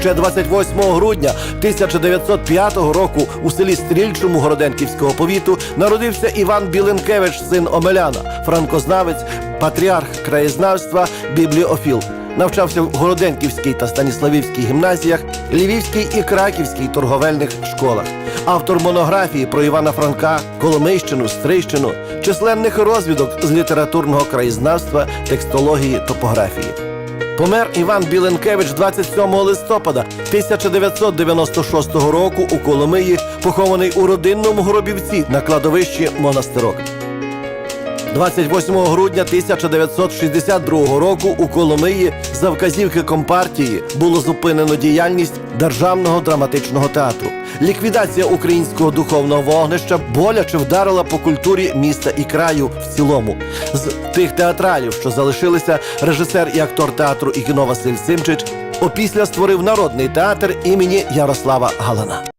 Ще 28 грудня 1905 року у селі Стрільчому Городенківського повіту народився Іван Біленкевич, син Омеляна, франкознавець, патріарх краєзнавства, бібліофіл. Навчався в Городенківській та Станіславівській гімназіях, Львівській і Краківській торговельних школах. Автор монографії про Івана Франка, Коломийщину, Стрийщину, численних розвідок з літературного краєзнавства, текстології, топографії. Помер Іван Біленкевич 27 листопада 1996 року у Коломиї, похований у родинному гробівці на кладовищі Монастирок. 28 грудня 1962 року у Коломиї за вказівки компартії було зупинено діяльність Державного драматичного театру. Ліквідація українського духовного вогнища боляче вдарила по культурі міста і краю в цілому. З тих театралів, що залишилися, режисер і актор театру і кіно Василь Симчич опісля створив народний театр імені Ярослава Галана.